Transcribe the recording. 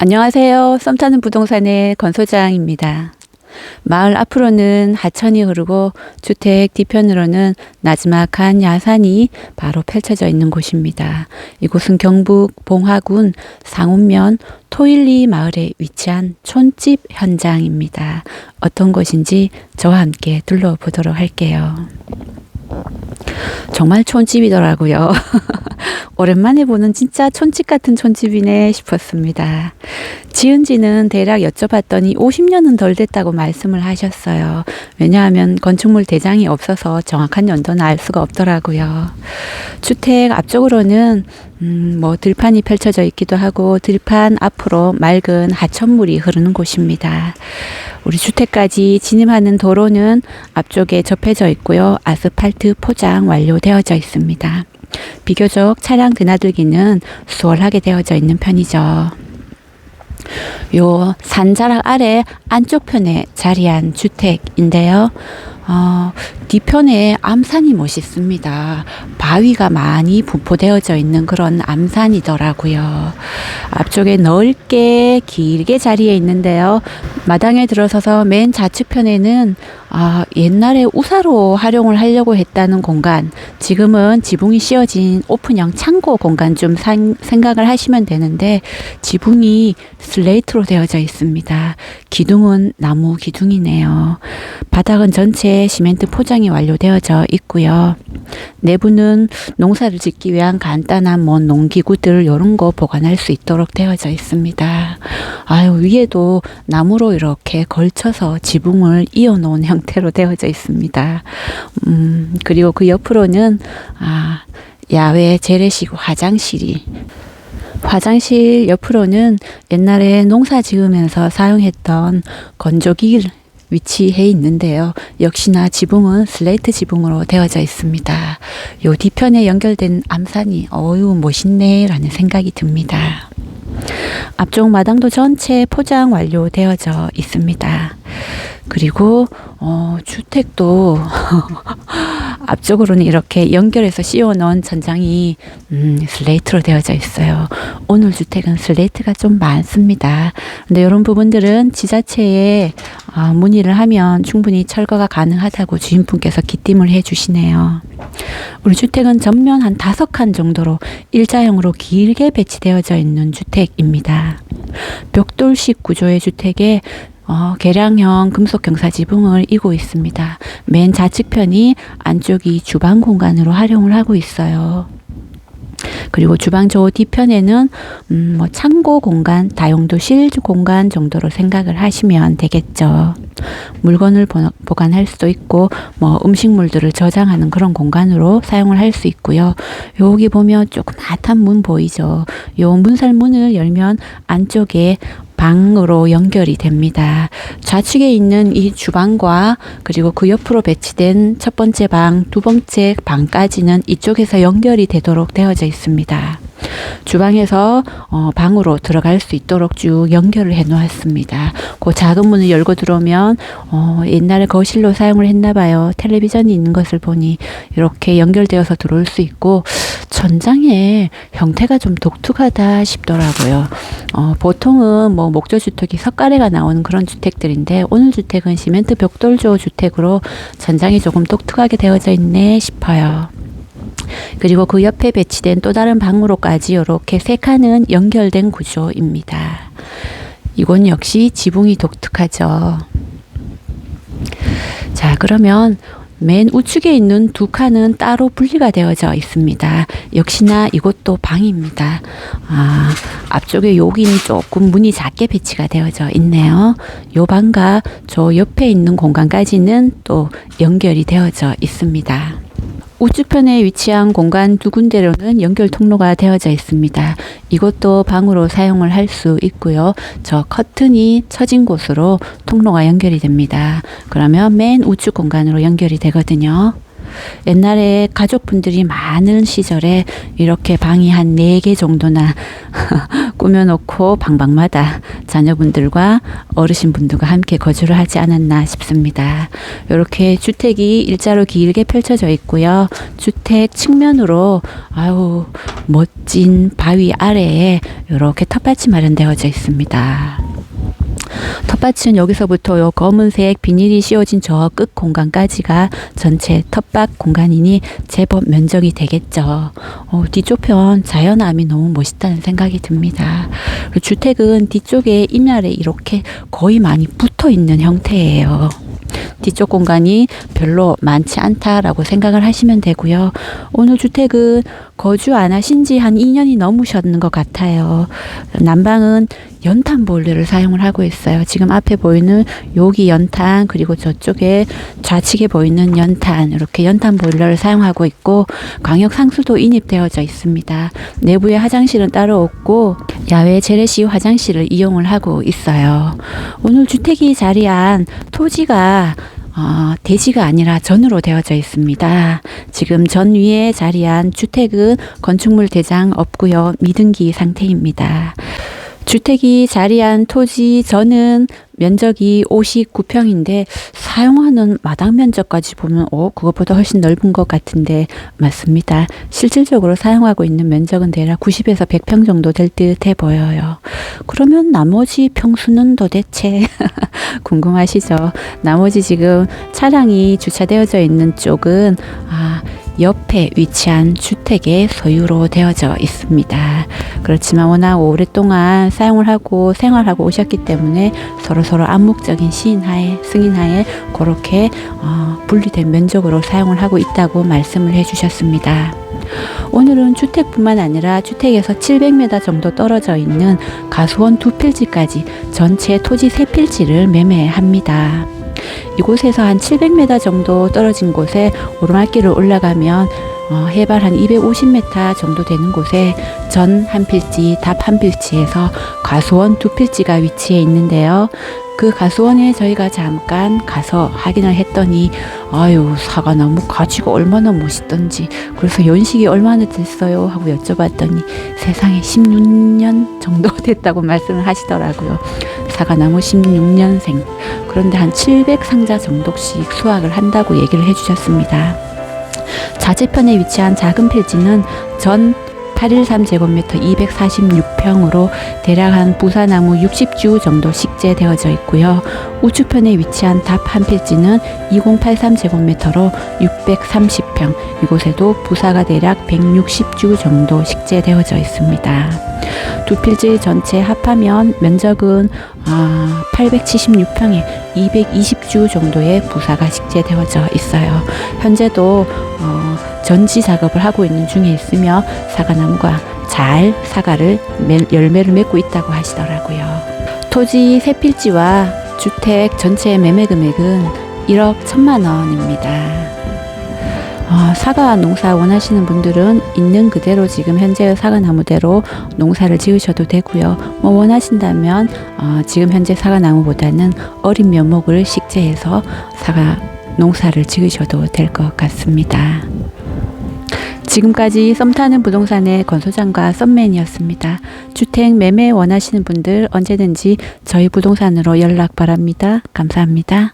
안녕하세요. 썸 타는 부동산의 건소장입니다. 마을 앞으로는 하천이 흐르고 주택 뒤편으로는 나지막한 야산이 바로 펼쳐져 있는 곳입니다. 이곳은 경북 봉화군 상운면 토일리 마을에 위치한 촌집 현장입니다. 어떤 곳인지 저와 함께 둘러보도록 할게요. 정말 촌집이더라고요. 오랜만에 보는 진짜 촌집 같은 촌집이네 싶었습니다. 지은 지는 대략 여쭤봤더니 50년은 덜 됐다고 말씀을 하셨어요. 왜냐하면 건축물 대장이 없어서 정확한 연도는 알 수가 없더라고요. 주택 앞쪽으로는 음, 뭐 들판이 펼쳐져 있기도 하고 들판 앞으로 맑은 하천물이 흐르는 곳입니다. 우리 주택까지 진입하는 도로는 앞쪽에 접해져 있고요. 아스팔트 포장 완료되어져 있습니다. 비교적 차량 드나들기는 수월하게 되어져 있는 편이죠. 요 산자락 아래 안쪽 편에 자리한 주택인데요. 어, 뒤편에 암산이 멋있습니다. 바위가 많이 분포되어져 있는 그런 암산이더라고요. 앞쪽에 넓게 길게 자리에 있는데요. 마당에 들어서서 맨 좌측편에는 아, 옛날에 우사로 활용을 하려고 했다는 공간, 지금은 지붕이 씌워진 오픈형 창고 공간 좀 상, 생각을 하시면 되는데, 지붕이 슬레이트로 되어져 있습니다. 기둥은 나무 기둥이네요. 바닥은 전체 시멘트 포장이 완료되어져 있고요. 내부는 농사를 짓기 위한 간단한 뭐 농기구들 이런 거 보관할 수 있도록 되어져 있습니다. 아유 위에도 나무로 이렇게 걸쳐서 지붕을 이어놓은 형태로 되어져 있습니다. 음 그리고 그 옆으로는 아 야외 재래식 화장실이 화장실 옆으로는 옛날에 농사 지으면서 사용했던 건조기 위치해 있는데요. 역시나 지붕은 슬레이트 지붕으로 되어져 있습니다. 요 뒤편에 연결된 암산이 어유 멋있네 라는 생각이 듭니다. 앞쪽 마당도 전체 포장 완료되어져 있습니다. 그리고 어, 주택도 앞쪽으로는 이렇게 연결해서 씌워놓은 천장이 음, 슬레이트로 되어져 있어요. 오늘 주택은 슬레이트가 좀 많습니다. 근데 이런 부분들은 지자체에 어, 문의를 하면 충분히 철거가 가능하다고 주인분께서 기띔을 해주시네요. 우리 주택은 전면 한 다섯 칸 정도로 일자형으로 길게 배치되어져 있는 주택입니다. 벽돌식 구조의 주택에 어, 개량형 금속 경사 지붕을 이고 있습니다. 맨 좌측편이 안쪽이 주방 공간으로 활용을 하고 있어요. 그리고 주방 저 뒤편에는 음, 뭐 창고 공간, 다용도실 공간 정도로 생각을 하시면 되겠죠. 물건을 보, 보관할 수도 있고 뭐 음식물들을 저장하는 그런 공간으로 사용을 할 수 있고요. 여기 보면 조그맣한 문 보이죠. 요 문살 문을 열면 안쪽에 방으로 연결이 됩니다. 좌측에 있는 이 주방과 그리고 그 옆으로 배치된 첫 번째 방, 두 번째 방까지는 이쪽에서 연결이 되도록 되어져 있습니다. 주방에서 어, 방으로 들어갈 수 있도록 쭉 연결을 해 놓았습니다. 그 작은 문을 열고 들어오면 어, 옛날에 거실로 사용을 했나 봐요. 텔레비전이 있는 것을 보니 이렇게 연결되어서 들어올 수 있고 천장의 형태가 좀 독특하다 싶더라고요. 어, 보통은 뭐 목조 주택이 석가래가 나오는 그런 주택들인데 오늘 주택은 시멘트 벽돌조 주택으로 천장이 조금 독특하게 되어져 있네 싶어요. 그리고 그 옆에 배치된 또 다른 방으로까지 이렇게 세 칸은 연결된 구조입니다. 이건 역시 지붕이 독특하죠. 자, 그러면 맨 우측에 있는 두 칸은 따로 분리가 되어져 있습니다. 역시나 이것도 방입니다. 아, 앞쪽에 여기는 조금 문이 작게 배치가 되어져 있네요. 요 방과 저 옆에 있는 공간까지는 또 연결이 되어져 있습니다. 우측편에 위치한 공간 두 군데로는 연결 통로가 되어져 있습니다. 이것도 방으로 사용을 할 수 있고요. 저 커튼이 처진 곳으로 통로가 연결이 됩니다. 그러면 맨 우측 공간으로 연결이 되거든요. 옛날에 가족분들이 많은 시절에 이렇게 방이 한 네 개 정도나 꾸며놓고 방방마다 자녀분들과 어르신분들과 함께 거주를 하지 않았나 싶습니다. 이렇게 주택이 일자로 길게 펼쳐져 있고요. 주택 측면으로 아유 멋진 바위 아래에 이렇게 텃밭이 마련되어져 있습니다. 텃밭은 여기서부터 요 검은색 비닐이 씌워진 저 끝 공간까지가 전체 텃밭 공간이니 제법 면적이 되겠죠. 어, 뒤쪽 편 자연암이 너무 멋있다는 생각이 듭니다. 주택은 뒤쪽에 임야에 이렇게 거의 많이 붙어 있는 형태예요. 뒤쪽 공간이 별로 많지 않다라고 생각을 하시면 되고요. 오늘 주택은 거주 안 하신 지 한 2년이 넘으셨는 것 같아요. 난방은 연탄 보일러를 사용을 하고 있어요. 지금 앞에 보이는 여기 연탄 그리고 저쪽에 좌측에 보이는 연탄 이렇게 연탄 보일러를 사용하고 있고 광역 상수도 인입되어져 있습니다. 내부에 화장실은 따로 없고 야외 재래시 화장실을 이용을 하고 있어요. 오늘 주택이 자리한 토지가 어, 대지가 아니라 전으로 되어져 있습니다. 지금 전 위에 자리한 주택은 건축물 대장 없고요. 미등기 상태입니다. 주택이 자리한 토지 저는 면적이 59평인데 사용하는 마당 면적까지 보면 어 그것보다 훨씬 넓은 것 같은데 맞습니다. 실질적으로 사용하고 있는 면적은 대략 90에서 100평 정도 될 듯해 보여요. 그러면 나머지 평수는 도대체 궁금하시죠? 나머지 지금 차량이 주차되어져 있는 쪽은 아 옆에 위치한 주택의 소유로 되어져 있습니다. 그렇지만 워낙 오랫동안 사용을 하고 생활하고 오셨기 때문에 서로 서로 암묵적인 시인하에 승인하에 그렇게 어, 분리된 면적으로 사용을 하고 있다고 말씀을 해주셨습니다. 오늘은 주택뿐만 아니라 주택에서 700m 정도 떨어져 있는 가수원 두 필지까지 전체 토지 세 필지를 매매합니다. 이곳에서 한 700m 정도 떨어진 곳에 오르막길을 올라가면 어, 해발 한 250m 정도 되는 곳에 전 한 필지, 답 한 필지에서 가수원 두 필지가 위치해 있는데요. 그 가수원에 저희가 잠깐 가서 확인을 했더니 아유 사과나무 가지가 얼마나 멋있던지 그래서 연식이 얼마나 됐어요 하고 여쭤봤더니 세상에 16년 정도 됐다고 말씀을 하시더라고요. 사과나무 16년생 그런데 한 700상자 정도씩 수확을 한다고 얘기를 해주셨습니다. 좌측편에 위치한 작은 필지는 전 813제곱미터 246평으로 대략 한 부사나무 60주 정도 식재되어져 있고요. 우측편에 위치한 답 한 필지는 2083제곱미터로 630평, 이곳에도 부사가 대략 160주 정도 식재되어져 있습니다. 두 필지 전체 합하면 면적은 아, 876평에 220주 정도의 부사가 식재되어져 있어요. 현재도 어, 전지 작업을 하고 있는 중에 있으며 사과나무가 잘 사과를 매- 열매를 맺고 있다고 하시더라고요. 토지 세 필지와 주택 전체 매매 금액은 1억 1천만 원입니다. 어, 사과 농사 원하시는 분들은 있는 그대로 지금 현재의 사과 나무대로 농사를 지으셔도 되고요. 뭐 원하신다면 어, 지금 현재 사과 나무보다는 어린 면목을 식재해서 사과 농사를 지으셔도 될 것 같습니다. 지금까지 썸 타는 부동산의 건소장과 썸맨이었습니다. 주택 매매 원하시는 분들 언제든지 저희 부동산으로 연락 바랍니다. 감사합니다.